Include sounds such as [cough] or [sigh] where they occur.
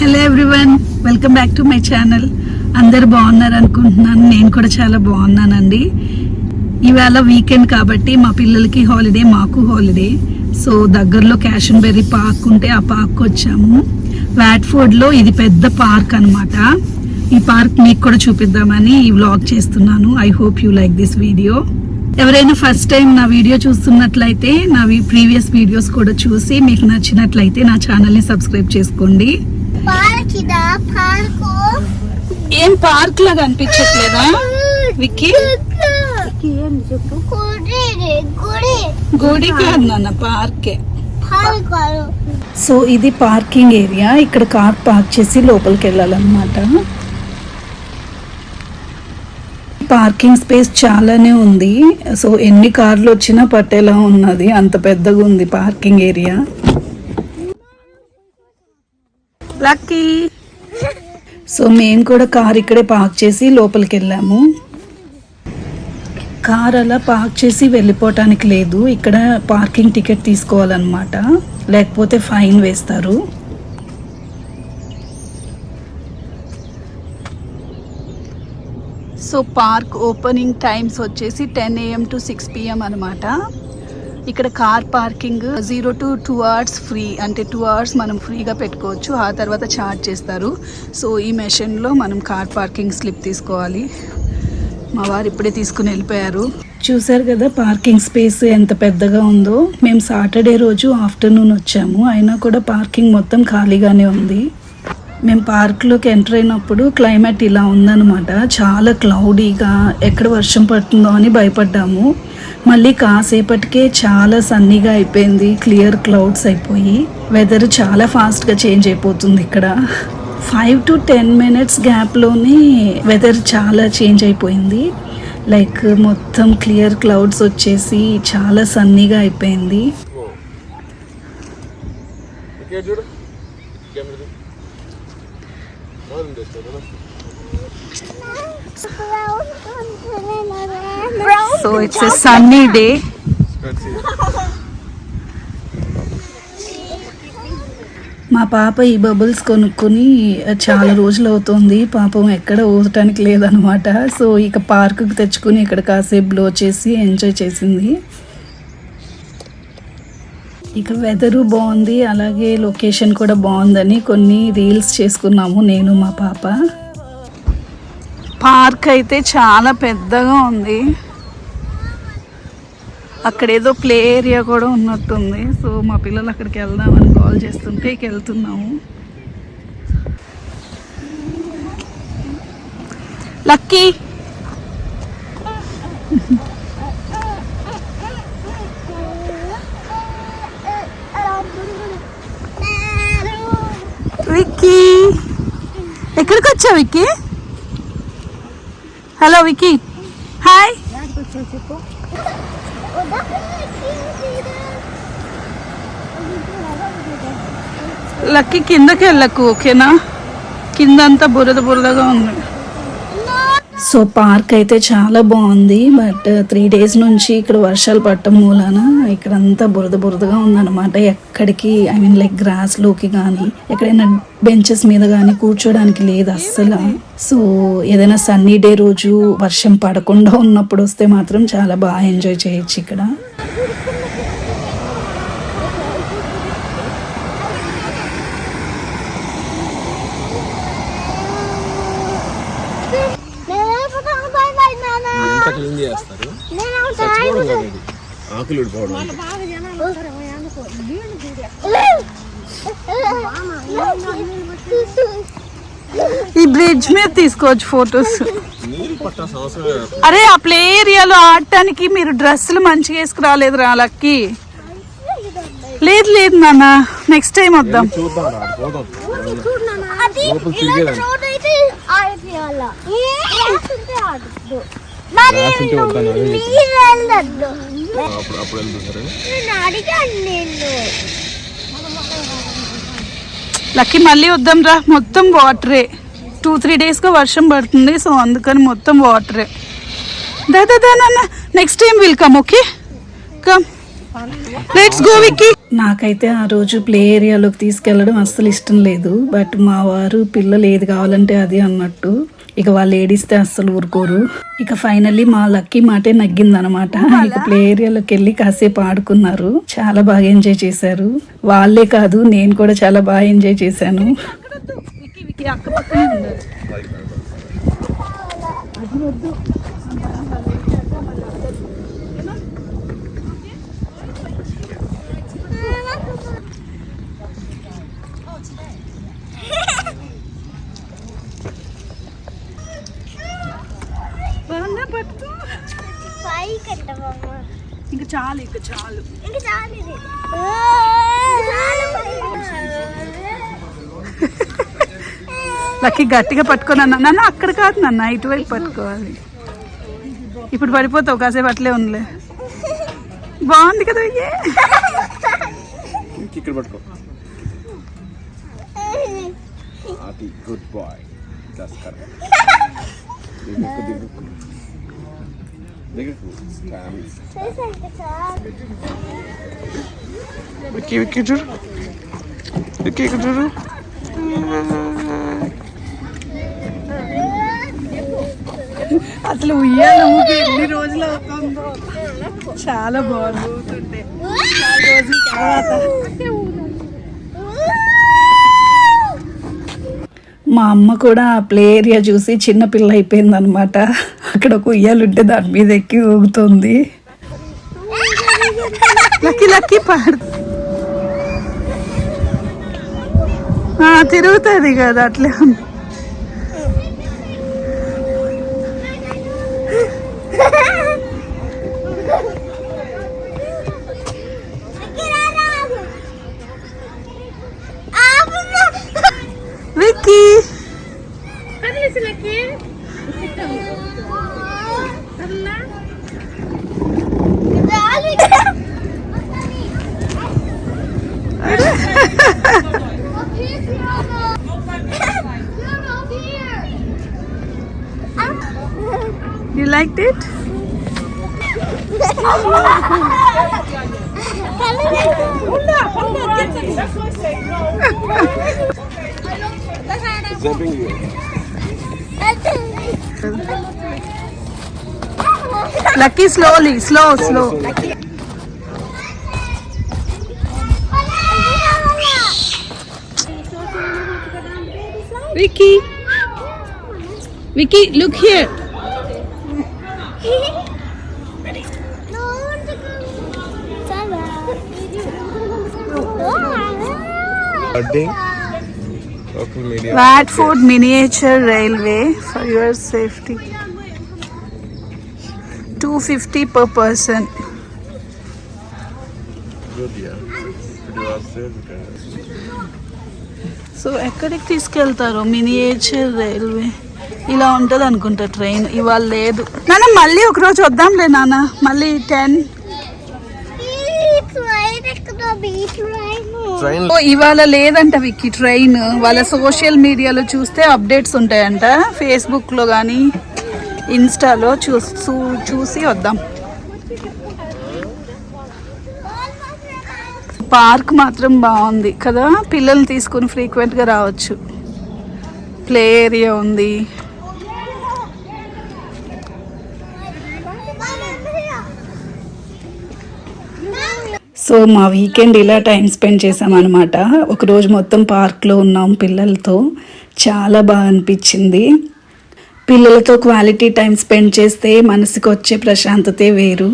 Hello everyone welcome back to my channel అందరు బాగున్నారు అనుకుంటున్నాను. నేను కూడా చాలా బాగున్నానండి. ఇవాళ వీకెండ్ కాబట్టి మా పిల్లలకి హాలిడే మాకు హాలిడే సో దగ్గరలో క్యాష్ అండ్ బెర్రీ పార్క్ ఉంటే ఆ పార్క్ వచ్చాము. వాట్ఫోర్డ్లో ఇది పెద్ద పార్క్ అనమాట ఈ పార్క్ మీకు కూడా చూపిద్దామని ఈ వ్లాగ్ చేస్తున్నాను. I hope you like this video ఎవరైనా ఫస్ట్ టైం నా వీడియో చూస్తున్నట్లయితే నా ప్రీవియస్ వీడియోస్ కూడా చూసి మీకు నచ్చినట్లయితే నా ఛానల్ని సబ్స్క్రైబ్ చేసుకోండి. పార్కు? ఏం పార్క్ లాగా అనిపించట్లేదా విక్కీ? ఏం చెప్పు? గుడి గుడి. గుడి కాదు నాన్న పార్కే. పార్కు సో ఇది పార్కింగ్ ఏరియా. ఇక్కడ కార్ పార్క్ చేసి లోపలికి వెళ్ళాలన్నమాట. పార్కింగ్ స్పేస్ చాలానే ఉంది. సో ఎన్ని కార్లు వచ్చినా పట్టేలా ఉన్నది. అంత పెద్దగా ఉంది పార్కింగ్ ఏరియా. లక్కీ. సో మేము కూడా కార్ ఇక్కడే పార్క్ చేసి లోపలికి వెళ్ళాము. కార్ అలా పార్క్ చేసి వెళ్ళిపోవటానికి లేదు. ఇక్కడ పార్కింగ్ టికెట్ తీసుకోవాలన్నమాట. లేకపోతే ఫైన్ వేస్తారు. సో పార్క్ ఓపెనింగ్ టైమ్స్ వచ్చేసి ten AM to six PM అనమాట ఇక్కడ car parking zero to two hours free అంటే టూ అవర్స్ మనం ఫ్రీగా పెట్టుకోవచ్చు ఆ తర్వాత ఛార్జ్ చేస్తారు. సో ఈ మెషిన్లో మనం కార్ పార్కింగ్ స్లిప్ తీసుకోవాలి. మా వారు ఇప్పుడే తీసుకుని వెళ్ళిపోయారు. చూసారు కదా పార్కింగ్ స్పేస్ ఎంత పెద్దగా ఉందో. మేము సాటర్డే రోజు ఆఫ్టర్నూన్ వచ్చాము. అయినా కూడా పార్కింగ్ మొత్తం ఖాళీగానే ఉంది. మేము పార్క్లోకి ఎంటర్ అయినప్పుడు క్లైమేట్ ఇలా ఉందన్నమాట. చాలా క్లౌడీగా ఎక్కడ వర్షం పడుతుందో అని భయపడ్డాము. మళ్ళీ కాసేపటికే చాలా సన్నీగా అయిపోయింది. క్లియర్ క్లౌడ్స్ అయిపోయి. వెదర్ చాలా ఫాస్ట్గా చేంజ్ అయిపోతుంది ఇక్కడ. ఫైవ్ టు టెన్ మినిట్స్ గ్యాప్లోనే వెదర్ చాలా చేంజ్ అయిపోయింది. లైక్ మొత్తం క్లియర్ క్లౌడ్స్ వచ్చేసి చాలా సన్నీగా అయిపోయింది. చూడు కెమెరా బాగుంది చూడు so it's a sunny day మా పాప ఈ బబుల్స్ కొనుక్కొని చాలా రోజులు అవుతుంది. పాపం ఎక్కడ ఊదటానికి లేదనమాట సో ఇక పార్కుకి తెచ్చుకుని ఇక్కడ కాసేపు బ్లో చేసి ఎంజాయ్ చేసింది. ఇక వెదరు బాగుంది అలాగే లొకేషన్ కూడా బాగుందని కొన్ని రీల్స్ చేసుకున్నాము నేను మా పాప. పార్క్ అయితే చాలా పెద్దగా ఉంది. అక్కడ ఏదో ప్లే ఏరియా కూడా ఉన్నట్టుంది. సో మా పిల్లలు అక్కడికి వెళ్దామని కాల్ చేస్తుంటే ఇక వెళ్తున్నాము. Lucky Vicky. ఎక్కడికి వచ్చావు Vicky? Hello Vicky. Hi. Lucky కిందకి వెళ్ళకు ఓకేనా? కిందంతా బురద బురదగా ఉంది. సో పార్క్ అయితే చాలా బాగుంది బట్ త్రీ డేస్ నుంచి ఇక్కడ వర్షాలు పట్టడం మూలాన ఇక్కడంతా బురద బురదగా ఉందన్నమాట. ఎక్కడికి ఐ మీన్ లైక్ గ్రాస్లోకి కానీ ఎక్కడైనా బెంచెస్ మీద కానీ కూర్చోడానికి లేదు అస్సలు. సో ఏదైనా సన్నీ డే రోజు వర్షం పడకుండా ఉన్నప్పుడు వస్తే మాత్రం చాలా బాగా ఎంజాయ్ చేయొచ్చు ఇక్కడ బాయ్ బాయ్ నానా ఎంత క్లీన్ చేస్తారు చచ్చిపోవడం కాదు ఇది ఆకులు ఊడిపోవడం ఈ బ్రిడ్జ్ మీద తీసుకోవచ్చు ఫొటోస్. అరే ఆ ప్లే ఏరియాలో ఆడటానికి మీరు డ్రెస్సులు మంచిగా వేసుకురాలేదు రా లక్కి లేదు లేదు నాన్న నెక్స్ట్ టైం వద్దాం చూద్దాం వద్దని అప్పుడు అప్పుడు నిన్ను. లక్కీ మళ్ళీ వద్దాం రా. మొత్తం వాటరే. టూ త్రీ డేస్గా వర్షం పడుతుంది సో అందుకని మొత్తం వాటరే. దా దా దా నాన్న next time will come okay come let's go Vicky నాకైతే ఆ రోజు ప్లే ఏరియాలోకి తీసుకెళ్ళడం అస్సలు ఇష్టం లేదు బట్ మా వారు పిల్లలు ఏది కావాలంటే అది అన్నట్టు ఇక వాళ్ళు ఏడిస్తే అస్సలు ఊరుకోరు. ఇక ఫైనల్లీ మా లక్కీ మాటే నగ్గిందనమాట ఇక ప్లే ఏరియాలోకి వెళ్ళి కాసేపు ఆడుకున్నారు. చాలా బాగా ఎంజాయ్ చేశారు. వాళ్ళే కాదు నేను కూడా చాలా బాగా ఎంజాయ్ చేశాను. చాలు ఇంకా చాలు. లక్కీ గట్టిగా పట్టుకొని అన్న నాన్న అక్కడ కాదు నాన్న ఇటువైపు పట్టుకోవాలి. ఇప్పుడు పడిపోతావు కాసేపు అట్లే ఉండలే. బాగుంది కదా ఇక్కడ పట్టుకో. Good bye. [laughs] విక్కీ విక్కీ చూడు విక్కీ ఇక్కడ చూడు అసలు ఉయ్యాల ఊపి ఎన్ని రోజులు అవుతుందో. చాలా బాగుంది ఊతుంటే చాలా రోజుల తర్వాత. మా అమ్మ కూడా ఆ ప్లే ఏరియా చూసి చిన్నపిల్ల అయిపోయింది అనమాట అక్కడ ఒక ఉయ్యాలు ఉంటే దాని మీద ఎక్కి ఊగుతుంది. లక్కీ లక్కీ పాడు. తిరుగుతుంది కదా అట్లే ఉంది. [laughs] jumping you. Lucky slowly, slow, slow. Lucky. Vicky. Vicky, look here. Ready? No, no, Cutting. Watford Miniature Railway for your safety. 250 per person. Was save so ఎక్కడికి తీసుకెళ్తారు? మినియేచర్ రైల్వే ఇలా ఉంటుంది అనుకుంటా ట్రైన్ ఇవాళ లేదు. నాన్న మళ్ళీ ఒక రోజు వద్దాంలే నాన్న. మళ్ళీ టెన్ ట్రైన్ ఓ ఇవాళ లేదంట విక్కి ట్రైన్. వాళ్ళ సోషల్ మీడియాలో చూస్తే అప్డేట్స్ ఉంటాయంట. ఫేస్బుక్లో కానీ ఇన్స్టాలో చూ చూసి వద్దాం. పార్క్ మాత్రం బాగుంది కదా. పిల్లల్ని తీసుకుని ఫ్రీక్వెంట్గా రావచ్చు. ప్లే ఏరియా ఉంది. సో మా వీకెండ్ ఇలా టైం స్పెండ్ చేసామన్నమాట. ఒకరోజు మొత్తం పార్క్లో ఉన్నాం పిల్లలతో. చాలా బాగా అనిపించింది. పిల్లలతో క్వాలిటీ టైం స్పెండ్ చేస్తే మనసుకు వచ్చే ప్రశాంతతే వేరు.